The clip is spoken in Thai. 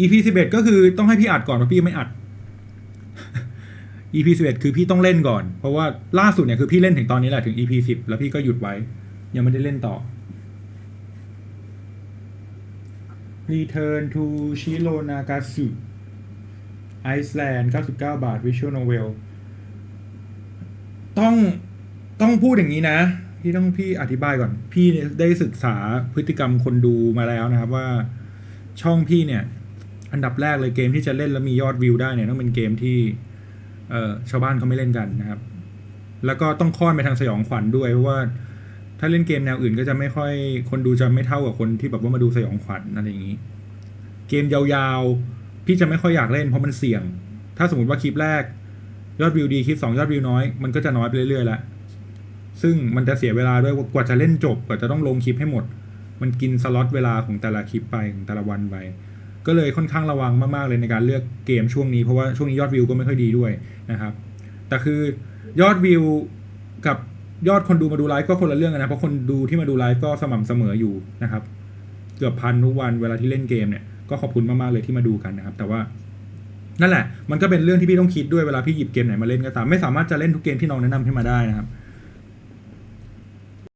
EP 11 ก็คือต้องให้พี่อัดก่อนเพราะพี่ไม่อัด EP 11 คือพี่ต้องเล่นก่อน เพราะว่าล่าสุดเนี่ยคือพี่เล่นถึงตอนนี้แหละถึง EP 10 แล้วพี่ก็หยุดไว้ ยังไม่ได้เล่นต่อ Return to Shiro Nagasu Iceland 99 บาท Visual Novel ต้องต้องพูดอย่างนี้นะ พี่ต้องพี่อธิบายก่อน พี่ได้ศึกษาพฤติกรรมคนดูมาแล้วนะครับว่าช่องพี่เนี่ย อันดับแรกเลยเกมที่จะเล่นแล้วมียอดวิวได้เนี่ยต้องเป็นเกมที่เออชาวบ้านเขาไม่เล่นกันนะครับ แล้วก็ต้องค่อนไปทางสยองขวัญด้วยเพราะว่าถ้าเล่นเกมแนวอื่นก็จะไม่ค่อยคนดูจะไม่เท่ากับคนที่แบบว่ามาดูสยองขวัญอะไรอย่างนี้ เกมยาวๆพี่จะไม่ค่อยอยากเล่นเพราะมันเสี่ยง ถ้าสมมติว่าคลิปแรก ยอดวิวดีคลิปสองยอดวิวน้อยมันก็จะน้อยไปเรื่อยๆแล้วซึ่งมันจะเสียเวลาด้วยกว่าจะเล่นจบกว่าจะต้องลงคลิปให้หมด มันกินสล็อตเวลาของแต่ละคลิปไปของแต่ละวันไป ก็เลยค่อนข้างระวังมากๆเลยในการเลือกเกมช่วงนี้เพราะว่าช่วงนี้ยอดวิวก็ไม่ค่อยดีด้วยนะครับ แต่คือยอดวิวกับยอดคนดูมาดูไลฟ์ก็คนละเรื่องนนะเพราะคนดูที่มาดูไลฟ์ก็สม่ำเสมออยู่นะครับ เกือบพันทุกวันเวลาที่เล่นเกมเนี่ยก็ขอบคุณมากๆเลยที่มาดูกันนะครับ แต่ว่านั่นแหละ มันก็เป็นเรื่องที่พี่ต้องคิดด้วยเวลาพี่หยิบเกมไหนมาเล่นก็ตาม ไม่สามารถจะเล่นทุกเกมที่น้องแนะนำให้มาได้นะครับ